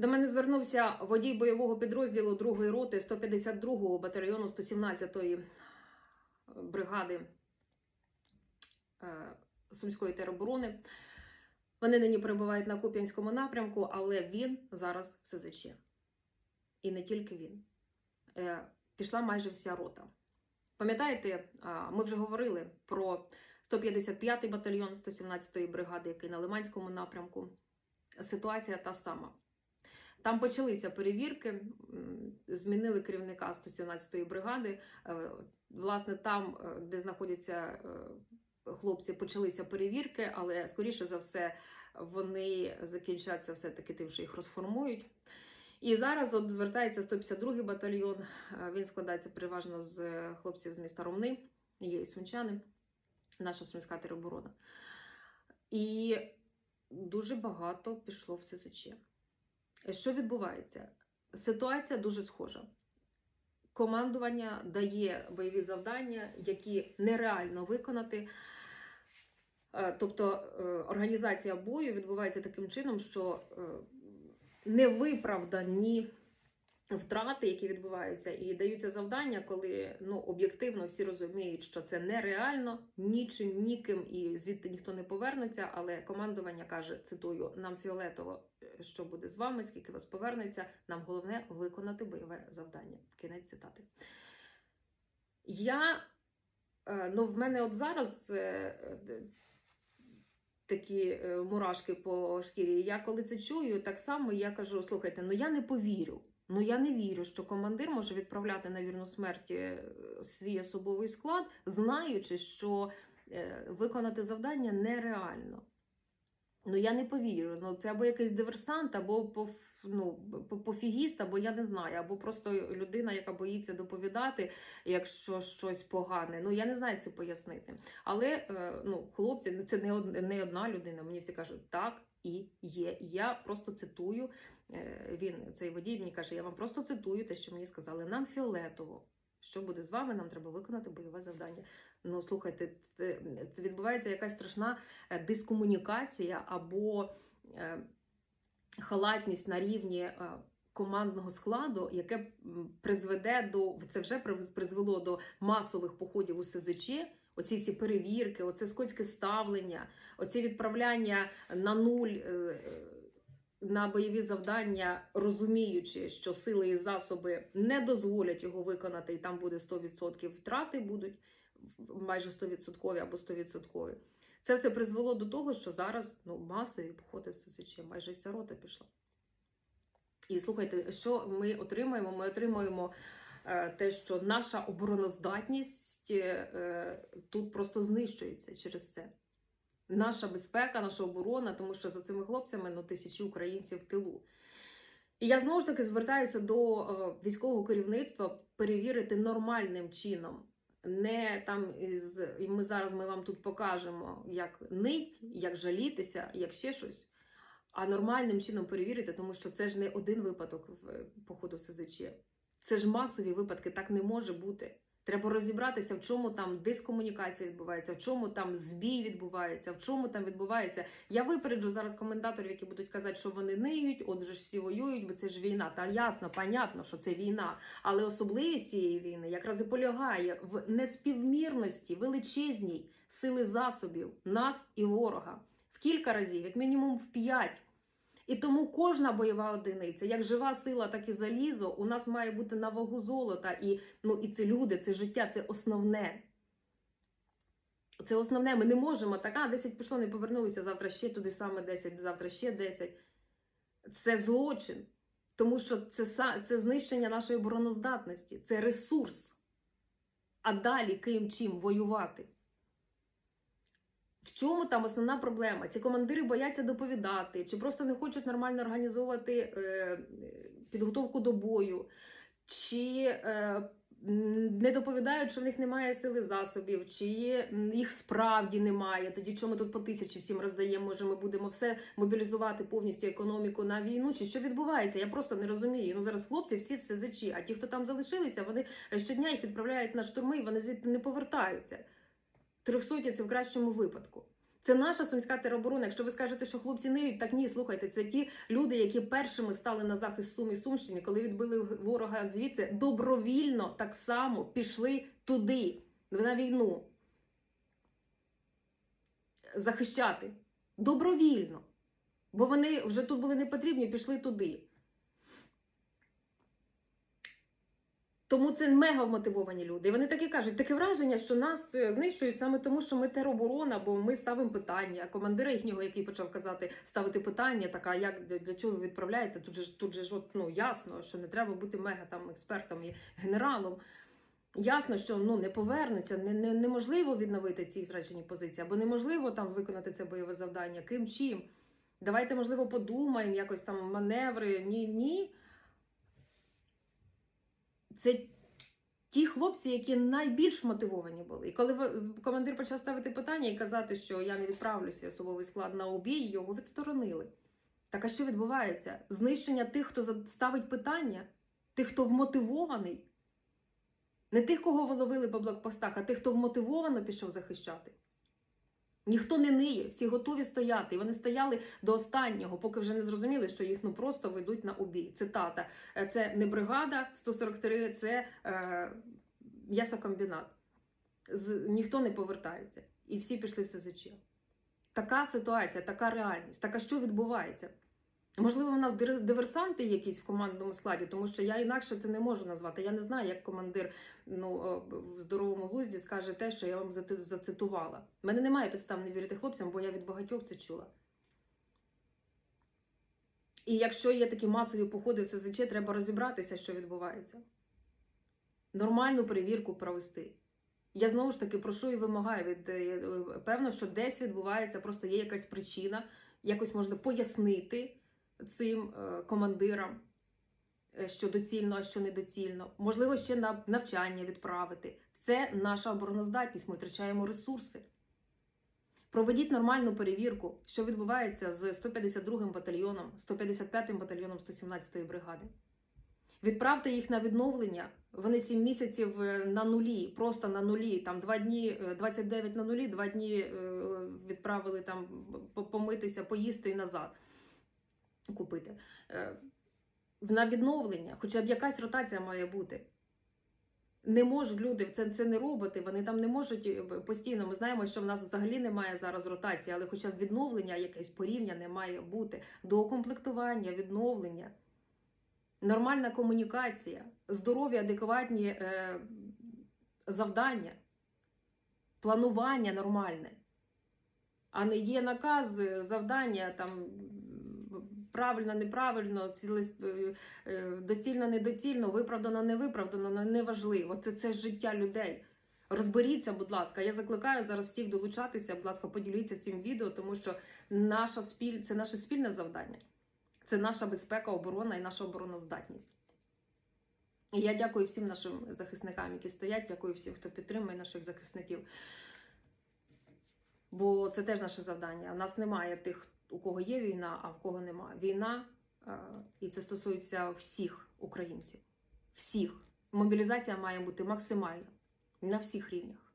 До мене звернувся водій бойового підрозділу 2-ї роти 152-го батальйону 117-ї бригади е, Сумської тероборони. Вони нині перебувають на Куп'янському напрямку, але він зараз в СЗЧ. І не тільки він. Е, Пішла майже вся рота. Пам'ятаєте, ми вже говорили про 155-й батальйон 117-ї бригади, який на Лиманському напрямку. Ситуація та сама. Там почалися перевірки, змінили керівника 117-ї бригади. Е, Власне, там, е, де знаходяться е, хлопці, почалися перевірки, але скоріше за все вони закінчаться все-таки тим, що їх розформують. І зараз от звертається 152-й батальйон. Він складається переважно з хлопців з міста Ромни, є і сумчани, наша сумська тероборона. І дуже багато пішло в ССЧ. Що відбувається? Ситуація дуже схожа. Командування дає бойові завдання, які нереально виконати. Е, Тобто е, організація бою відбувається таким чином, що е, невиправдані втрати, які відбуваються, і даються завдання, коли ну, об'єктивно всі розуміють, що це нереально, нічим, ніким, і звідти ніхто не повернеться. Але командування каже: цитую: нам фіолетово, е, що буде з вами, скільки вас повернеться. Нам головне виконати бойове завдання. Кінець цитати. Я е, ну, в мене от зараз. е, Такі мурашки по шкірі. Я коли це чую, так само я кажу: слухайте, ну я не повірю. Ну я не вірю, що командир може відправляти на вірну смерть е, свій особовий склад, знаючи, що е, виконати завдання нереально. Ну я не повірю. Ну це або якийсь диверсант, або ну, пофігіст, або я не знаю, або просто людина, яка боїться доповідати, якщо щось погане. Ну я не знаю як це пояснити. Але е, ну, хлопці, це не, одна людина. Мені всі кажуть, так і є. І я просто цитую. е, Він цей водій мені каже: я вам просто цитую те, що мені сказали. Нам фіолетово. Що буде з вами? Нам треба виконати бойове завдання. Ну слухайте, це, відбувається якась страшна е, дискомунікація або е, халатність на рівні командного складу, яке призведе до це вже приз- призвело до масових походів у СЗЧ. Оці всі перевірки, оце скотське ставлення, оці відправляння на нуль е, е, на бойові завдання, розуміючи, що сили і засоби не дозволять його виконати, і там буде 100% втрати будуть майже 100% або 100%. Це все призвело до того, що зараз ну, масові походи в ССЧ, майже вся рота пішла. І слухайте, що ми отримаємо? Ми отримуємо е, те, що наша обороноздатність тут просто знищується через це. Наша безпека, наша оборона, тому що за цими хлопцями ну, тисячі українців в тилу. І я знову ж таки звертаюся до е, військового керівництва перевірити нормальним чином. Не там із і ми зараз ми вам тут покажемо, як нить, як жалітися, як ще щось, а нормальним чином перевірити, тому що це ж не один випадок в е, походу в СЗЧ. Це ж масові випадки, так не може бути. Треба розібратися, в чому там дискомунікація відбувається, в чому там збій відбувається, в чому там відбувається. Я випереджу зараз коментаторів, які будуть казати, що вони ниють, отже ж всі воюють, бо це ж війна. Та ясно, понятно, що це війна. Але особливість цієї війни якраз і полягає в неспівмірності величезній сили засобів нас і ворога в кілька разів, як мінімум в п'ять. І тому кожна бойова одиниця, як жива сила, так і залізо, у нас має бути на вагу золота. І, ну, і це люди, це життя, це основне. Це основне. Ми не можемо так, а 10 пішло, не повернулися, завтра ще туди саме 10, завтра ще 10. Це злочин. Тому що це, це знищення нашої обороноздатності, це ресурс. А далі ким чим воювати. Чому там основна проблема? Ці командири бояться доповідати, чи просто не хочуть нормально організовувати е, підготовку до бою, чи е, не доповідають, що в них немає сили засобів, чи їх справді немає. Тоді чому тут по тисячі всім роздаємо? Може, ми будемо все мобілізувати повністю економіку на війну? Чи що відбувається? Я просто не розумію. Ну зараз хлопці всі в СЗЧ, а ті, хто там залишилися, вони щодня їх відправляють на штурми, і вони звідти не повертаються. Трьохсоті це в кращому випадку. Це наша сумська тероборона. Якщо ви скажете, що хлопці ниють, так ні, слухайте, це ті люди, які першими стали на захист Сум і Сумщини, коли відбили ворога звідси, добровільно так само пішли туди, на війну. Захищати. Добровільно. Бо вони вже тут були не потрібні, пішли туди. Тому це мега вмотивовані люди. І вони так і кажуть, таке враження, що нас е, знищують саме тому, що ми тероборона, бо ми ставимо питання. Командира їхнього, який почав казати, ставити питання, така як для- чого ви відправляєте? Тут же тут же ж ну ясно, що не треба бути мега там експертом і генералом. Ясно, що ну не повернуться, не, не, неможливо відновити ці втрачені позиції, або неможливо там виконати це бойове завдання. Ким чим? Давайте, можливо, подумаємо, якось там маневри. Ні, ні. Це ті хлопці, які найбільш мотивовані були. І коли командир почав ставити питання і казати, що я не відправлю свій особовий склад на обій, його відсторонили. Так а що відбувається? Знищення тих, хто ставить питання, тих, хто вмотивований. Не тих, кого ви ловили по блокпостах, а тих, хто вмотивовано пішов захищати. Ніхто не ниє, всі готові стояти. І вони стояли до останнього, поки вже не зрозуміли, що їх ну просто ведуть на обій. Цитата. Е, Це не бригада 143, це е, м'ясокомбінат. З, ніхто не повертається. І всі пішли в СЗЧ. Така ситуація, така реальність. Так а що відбувається? Можливо, в нас диверсанти якісь в командному складі, тому що я інакше це не можу назвати. Я не знаю, як командир ну, е, в здоровому глузді скаже те, що я вам зацитувала. У мене немає підстав не вірити хлопцям, бо я від багатьох це чула. І якщо є такі масові походи в СЗЧ, треба розібратися, що відбувається. Нормальну перевірку провести. Я знову ж таки прошу і вимагаю від е, е, певно, що десь відбувається, просто є якась причина, якось можна пояснити цим е, командирам, е, що доцільно, а що недоцільно. Можливо, ще на навчання відправити. Це наша обороноздатність, ми втрачаємо ресурси. Проведіть нормальну перевірку, що відбувається з 152-м батальйоном, 155-м батальйоном 117-ї бригади. Відправте їх на відновлення. Вони 7 місяців е, на нулі, просто на нулі. Там 2 дні, е, 29 на нулі, 2 дні відправили там помитися, поїсти і назад купити. Е, На відновлення, хоча б якась ротація має бути. Не можуть люди, це, це не роботи, вони там не можуть е, постійно. Ми знаємо, що в нас взагалі немає зараз ротації, але хоча б відновлення, якесь порівняне має бути. Доукомплектування, відновлення, нормальна комунікація, здорові, адекватні е, завдання, планування нормальне. А не є наказ, е, завдання там правильно, неправильно, е, доцільно, недоцільно, виправдано, невиправдано, не- неважливо. Це, це життя людей. Розберіться, будь ласка. Я закликаю зараз всіх долучатися. Будь ласка, поділіться цим відео, тому що наша спіль... це наше спільне завдання. Це наша безпека, оборона і наша обороноздатність. І я дякую всім нашим захисникам, які стоять. Дякую всім, хто підтримує наших захисників. Бо це теж наше завдання. У нас немає тих, у кого є війна, а в кого немає. Війна, е, і це стосується всіх українців. Всіх. Мобілізація має бути максимальна на всіх рівнях.